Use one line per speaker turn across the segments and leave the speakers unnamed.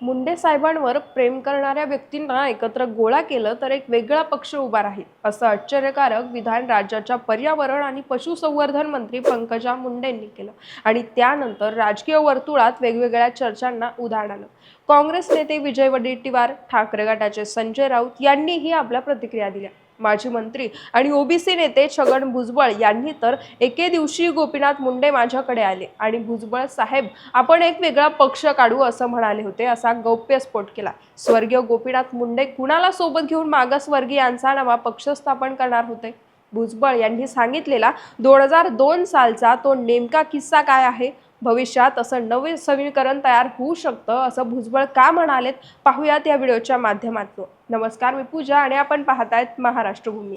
मुंडे साहेबांवर प्रेम करणाऱ्या व्यक्तींना एकत्र गोळा केलं तर एक वेगळा पक्ष उभा राहील असं आश्चर्यकारक विधान राज्याच्या पर्यावरण आणि पशुसंवर्धन मंत्री पंकजा मुंडेंनी केलं. आणि त्यानंतर राजकीय वर्तुळात वेगवेगळ्या चर्चांना उधाण आलं. काँग्रेस नेते विजय वडेट्टीवार ठाकरे गटाचे संजय राऊत यांनीही आपल्या प्रतिक्रिया दिल्या. माजी मंत्री आणि ओबीसी नेते छगन भुजबळ यांनी तर एके दिवशी गोपीनाथ मुंडे माझ्याकडे आले. आणि भुजबळ साहेब आपण एक वेगळा पक्ष काढू असं म्हणाले होते असा गौप्यस्फोट केला. स्वर्गीय गोपीनाथ मुंडे कुणाला सोबत घेऊन मागासवर्गीयांचा नवा पक्ष स्थापन करणार होते? भुजबळ यांनी सांगितलेला दोन हजार दोन सालचा तो नेमका किस्सा काय आहे? भविष्यात असं नवीन समीकरण तयार होऊ शकतं असं भुजबळ का म्हणालेत? पाहूयात या व्हिडिओच्या माध्यमातून. नमस्कार मी पूजा आणि आपण पाहतायत महाराष्ट्रभूमी.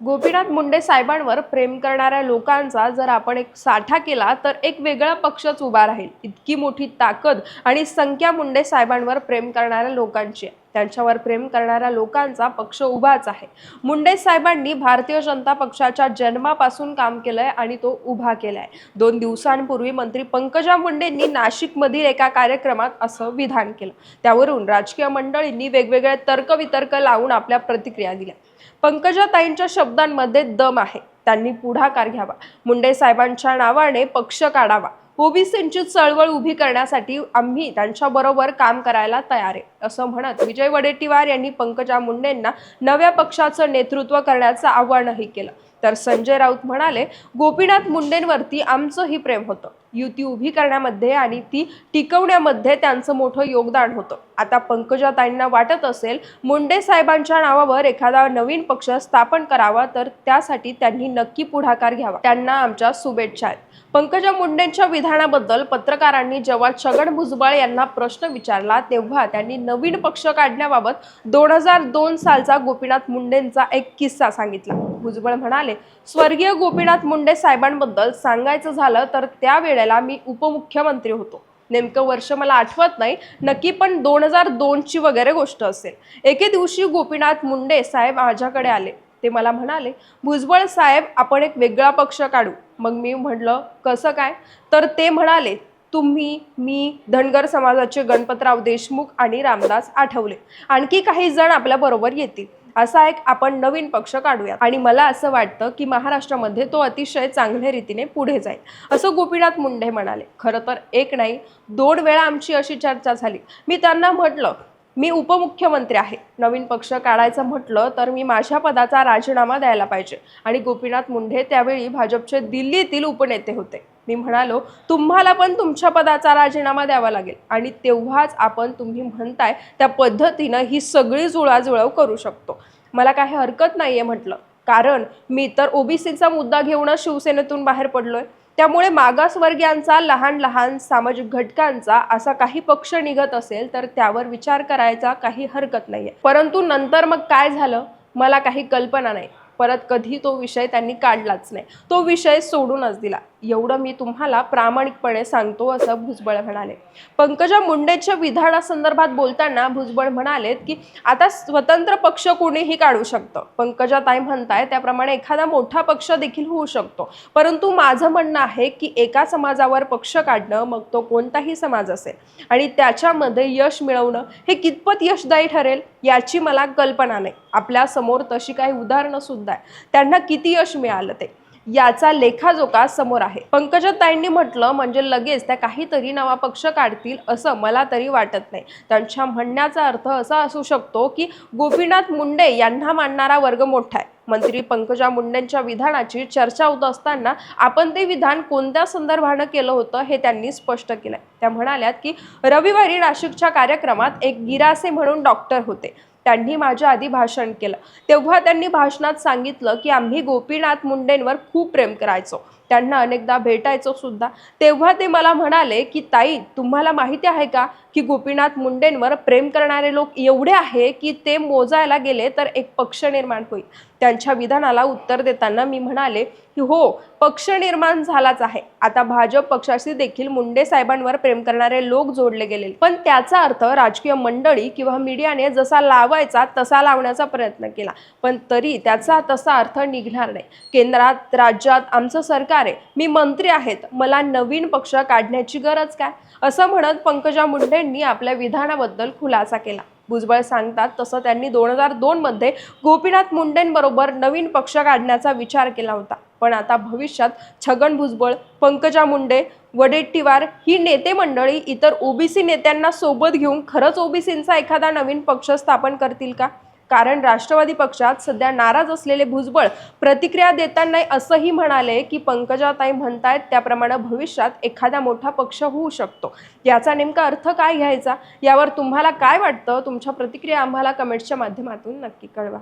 गोपीनाथ मुंडे साहेबांवर प्रेम करणाऱ्या लोकांचा जर आपण एक साठा केला तर एक वेगळा पक्षच उभा राहील. इतकी मोठी ताकद आणि संख्या मुंडे साहेबांवर प्रेम करणाऱ्या लोकांची आहे. त्यांच्यावर प्रेम करणाऱ्या लोकांचा पक्ष उभाच आहे. मुंडे साहेबांनी भारतीय जनता पक्षाच्या जन्मापासून काम केलंय आणि तो उभा केलाय. दोन दिवसांपूर्वी मंत्री पंकजा मुंडेंनी नाशिकमधील एका कार्यक्रमात असं विधान केलं. त्यावरून राजकीय मंडळींनी वेगवेगळे तर्कवितर्क लावून आपल्या प्रतिक्रिया दिल्या. पंकजाताईंच्या शब्दांमध्ये दम आहे. त्यांनी पुढाकार घ्यावा. मुंडे साहेबांच्या नावाने पक्ष काढावा. ओबीसींची चळवळ उभी करण्यासाठी आम्ही त्यांच्या बरोबर काम करायला तयार आहे असं म्हणत विजय वडेट्टीवार यांनी पंकजा मुंडेंना नव्या पक्षाचं नेतृत्व करण्याचं आव्हानही केलं. तर संजय राऊत म्हणाले गोपीनाथ मुंडेंवरती आमचंही प्रेम होतं. युती उभी करण्यामध्ये आणि ती टिकवण्यामध्ये त्यांचं मोठं योगदान होतं. आता पंकजाताईंना वाटत असेल मुंडे साहेबांच्या नावावर एखादा नवीन पक्ष स्थापन करावा तर त्यासाठी त्यांनी नक्की पुढाकार घ्यावा. त्यांना आमच्या शुभेच्छा आहेत. पंकजा मुंडेंच्या विधानाबद्दल पत्रकारांनी जेव्हा छगन भुजबळ यांना प्रश्न विचारला तेव्हा त्यांनी नवीन पक्ष काढण्याबाबत दोन हजार दोन सालचा गोपीनाथ मुंडेंचा एक किस्सा सांगितला. भुजबळ म्हणाले स्वर्गीय गोपीनाथ मुंडे साहेबांबद्दल सांगायचं झालं तर त्यावेळेला मी उपमुख्यमंत्री होतो. नेमकं वर्ष मला आठवत नाही नक्की पण दोन हजार दोनची वगैरे गोष्ट असेल. एके दिवशी गोपीनाथ मुंडे साहेब माझ्याकडे आले. ते मला म्हणाले भुजबळ साहेब आपण एक वेगळा पक्ष काढू. मग मी म्हटलं कसं काय? तर ते म्हणाले तुम्ही मी धनगर समाजाचे गणपतराव देशमुख आणि रामदास आठवले. आणखी काही जण आपल्या बरोबर येतील. असा एक आपण नवीन पक्ष काढूया आणि मला असं वाटतं की महाराष्ट्रामध्ये तो अतिशय चांगल्या रीतीने पुढे जाईल. असं गोपीनाथ मुंडे म्हणाले. खरं तर एक नाही दोन वेळा आमची अशी चर्चा झाली. मी त्यांना म्हटलं मी उपमुख्यमंत्री आहे. नवीन पक्ष काढायचं म्हटलं तर मी माझ्या पदाचा राजीनामा द्यायला पाहिजे. आणि गोपीनाथ मुंडे त्यावेळी भाजपचे दिल्लीतील उपनेते होते. मी म्हणालो तुम्हाला पण तुमच्या पदाचा राजीनामा द्यावा लागेल. आणि तेव्हाच आपण तुम्ही म्हणताय त्या पद्धतीनं ही सगळी जुळाजुळव करू शकतो. मला काही हरकत नाहीये म्हटलं. कारण मी तर ओबीसीचा मुद्दा घेऊनच शिवसेनेतून बाहेर पडलोय. त्यामुळे मागासवर्गीयांचा लहान लहान सामाजिक घटकांचा असा काही पक्ष निघत असेल तर त्यावर विचार करायचा काही हरकत नाहीये. परंतु नंतर मग काय झालं? मला काही कल्पना नाही. परत कधी तो विषय त्यांनी काढलाच नाही. तो विषय सोडूनच दिला. एवढं मी तुम्हाला प्रामाणिकपणे सांगतो असं भुजबळ म्हणाले. पंकजा मुंडेच्या विधानासंदर्भात बोलताना भुजबळ म्हणालेत की आता स्वतंत्र पक्ष कोणीही काढू शकतं. पंकजा ताई म्हणताय त्याप्रमाणे एखादा मोठा पक्ष देखील होऊ शकतो. परंतु माझं म्हणणं आहे की एका समाजावर पक्ष काढणं मग तो कोणताही समाज असेल आणि त्याच्यामध्ये यश मिळवणं हे कितपत यशदायी ठरेल याची मला कल्पना नाही. आपल्यासमोर तशी काही उदाहरणं सुद्धा आहे त्यांना किती यश मिळालं ते? याचा लेखाजोखा समोर आहे. पंकजाताईंनी म्हटलं म्हणजे लगेच त्या काहीतरी नवा पक्ष काढतील असं मला तरी वाटत नाही. त्यांच्या म्हणण्याचा अर्थ असा असू शकतो की गोपीनाथ मुंडे यांना मानणारा वर्ग मोठा आहे. मंत्री पंकजा मुंडेंच्या विधानाची चर्चा होत असताना आपण ते विधान कोणत्या संदर्भानं केलं होतं हे त्यांनी स्पष्ट केलंय. त्या म्हणाल्यात की रविवारी नाशिकच्या कार्यक्रमात एक गिरासे म्हणून डॉक्टर होते. त्यांनी माझ्या आधी भाषण केलं. तेव्हा त्यांनी भाषणात सांगितलं की आम्ही गोपीनाथ मुंडेंवर खूप प्रेम करायचो. त्यांना अनेकदा भेटायचो सुद्धा. तेव्हा ते मला म्हणाले की ताई तुम्हाला माहिती आहे का की गोपीनाथ मुंडेंवर प्रेम करणारे लोक एवढे आहे की ते मोजायला गेले तर एक पक्ष निर्माण होईल. त्यांच्या विधानाला उत्तर देताना मी म्हणाले की हो पक्ष निर्माण झालाच आहे. आता भाजप पक्षाशी देखील मुंडे साहेबांवर प्रेम करणारे लोक जोडले गेले पण त्याचा अर्थ राजकीय मंडळी किंवा मीडियाने जसा लावायचा तसा लावण्याचा प्रयत्न केला. पण तरी त्याचा तसा अर्थ निघणार नाही. केंद्रात राज्यात आमचं सरकार सरकार आहे. मी मंत्री आहेत. मला नवीन पक्ष काढण्याची गरज काय? असं म्हणत पंकजा मुंडेंनी आपल्या विधानाबद्दल खुलासा केला. भुजबळ सांगतात तसं त्यांनी दोन हजार दोन मध्ये गोपीनाथ मुंडेंबरोबर नवीन पक्ष काढण्याचा विचार केला होता. पण आता भविष्यात छगन भुजबळ पंकजा मुंडे वडेट्टीवार ही नेते मंडळी इतर ओबीसी नेत्यांना सोबत घेऊन खरंच ओबीसींचा एखादा नवीन पक्ष स्थापन करतील का? कारण राष्ट्रवादी पक्षात सध्या नाराज असलेले भुजबळ प्रतिक्रिया देताना असंही म्हणाले की पंकजाताई म्हणतायत त्याप्रमाणे भविष्यात एखादा मोठा पक्ष होऊ शकतो. याचा नेमका अर्थ काय घ्यायचा? यावर तुम्हाला काय वाटतं? तुमच्या प्रतिक्रिया आम्हाला कमेंट्सच्या माध्यमातून नक्की कळवा.